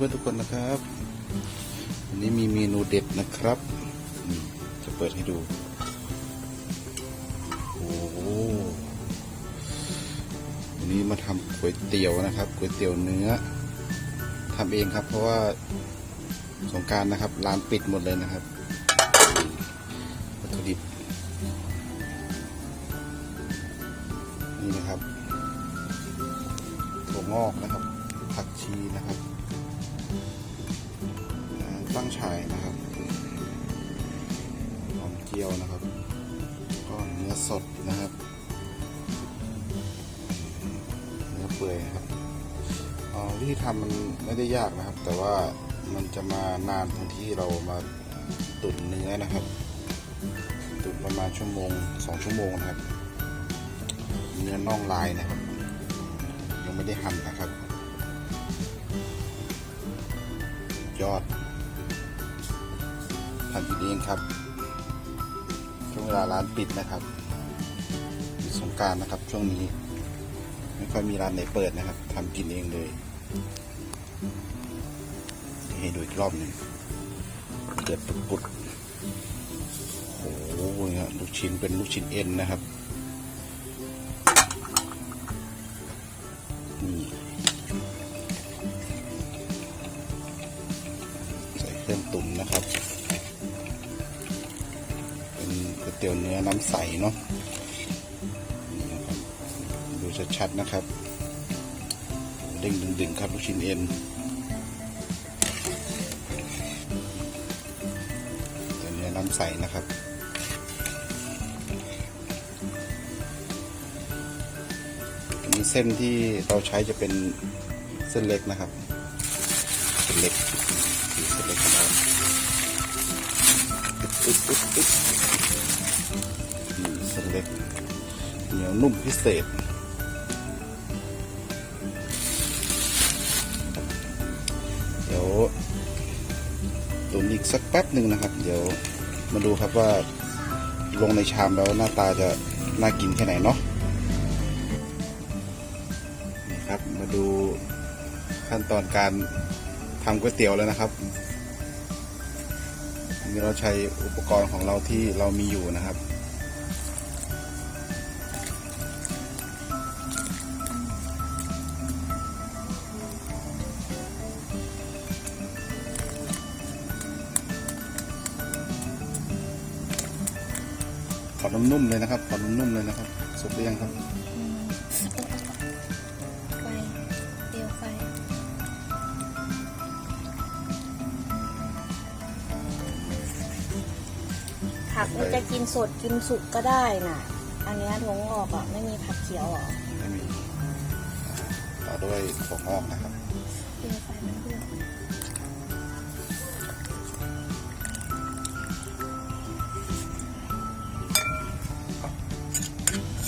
เพื่อทุกคนนะครับวันนี้มีเมนูเด็ดนะครับจะเปิดให้ดูโอ้โหวันนี้มาทำก๋วยเตี๋ยวนะครับก๋วยเตี๋ยวเนื้อทำเองครับ เพราะว่าสงการนะครับร้านปิดหมดเลยนะครับวัตถุดิบนี่นะครับถั่วงอกนะครับผักชีนะครับ ตั้งฉายนะครับหอมเจียวนะครับก็เนื้อสดนะครับเนื้อเปื่อยครับวิธีทำมันไม่ได้ยากนะครับ แต่ว่ามันจะมานานตรงที่เรามาตุ๋นเนื้อนะครับตุ๋นประมาณชั่วโมงสองชั่วโมงนะครับ เนื้อน่องลายนะครับ ยังไม่ได้หั่นนะครับ ยอดทำกินเองครับ ช่วงเวลาร้านปิดนะครับสงการนะครับ ช่วงนี้ ไม่ค่อยมีร้านไหนเปิดนะครับทำกินเองเลย ให้ดูอีกรอบหนึ่งเดือดปุดๆโอ้โหเนี่ยลูกชิ้นเป็นลูกชิ้นเอ็นนะครับนี่ นะครับ เป็นก๋วยเตี๋ยวเนื้อน้ำใสเนาะดูชัดๆนะครับเด้งดึงๆครับลูกชิ้นเอ็นเดี๋ยวเนื้อน้ำใสนะครับอันนี้เส้นที่เราใช้จะเป็นเส้นเล็กนะครับ เส้นเล็กเส้นเล็กของเรา อึ๊บอึ๊บอึ๊บอึ๊บนี่เส้นเล็กเหนียวนุ่มพิเศษเดี๋ยวตุ๋นอีกสักแป๊บหนึ่งนะครับ เดี๋ยวมาดูครับว่าลงในชามแล้วหน้าตาจะน่ากินแค่ไหนเนาะนี่ครับมาดูขั้นตอนการทำก๋วยเตี๋ยวแล้วนะครับ นี้เราใช้อุปกรณ์ของเราที่เรามีอยู่นะครับ ขอนุ่มๆเลยนะครับ ขอนุ่มๆเลยนะครับ สุกหรือยังครับ ผักมันจะกินสดกินสุกก็ได้น่ะ อันเนี้ยถั่วงอกอะไม่มีผักเขียวเหรอไม่มีต่อด้วยถั่วงอกนะครับเปลวไฟมันเพื่อน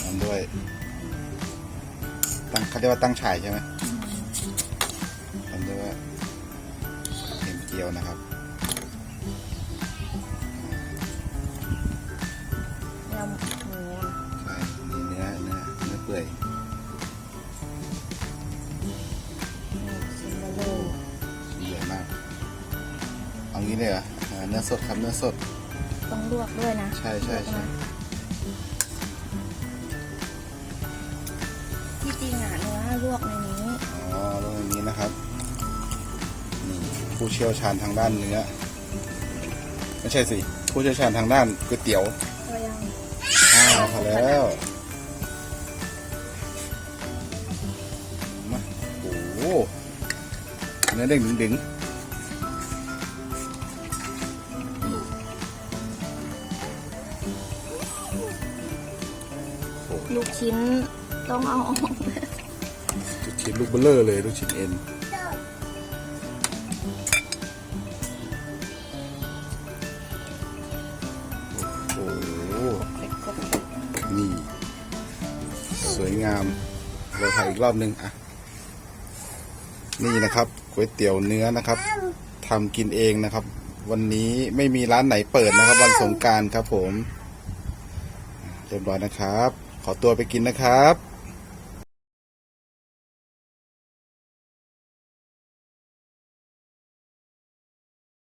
ตามด้วยตั้งเขาเรียกว่าตั้งฉายใช่ไหมตามด้วยเห็นเจียวนะครับ ยำหมูใช่มีเนื้อเนื้อเนื้อเปื่อยนี่ซิมเบอร์เลอร์ชิ้นใหญ่มาก เอางี้เลยเหรออ่าเนื้อสดครับเนื้อสด ต้องลวกด้วยนะใช่ใช่ใช่ลวกนะที่จริงอะเนื้อลวกในนี้อ๋อตรงนี้นะครับนี่ผู้เชี่ยวชาญทางด้านเนื้อ ไม่ใช่สิ ผู้เชี่ยวชาญทางด้านก๋วยเตี๋ยว ก็ยัง อ้าวพอแล้วมาโอ้โหเนื้อเด้งดึงๆโอ้ลูกชิ้นต้องเอาออก ลูกชิ้นลูกเบลเลอร์เลยลูกชิ้นเอ็น งามเราถ่ายอีกรอบนึงอะนี่นะครับก๋วยเตี๋ยวเนื้อนะครับทำกินเองนะครับ วันนี้ไม่มีร้านไหนเปิดนะครับ วันสงการครับผมเรียบร้อยนะครับ ขอตัวไปกินนะครับ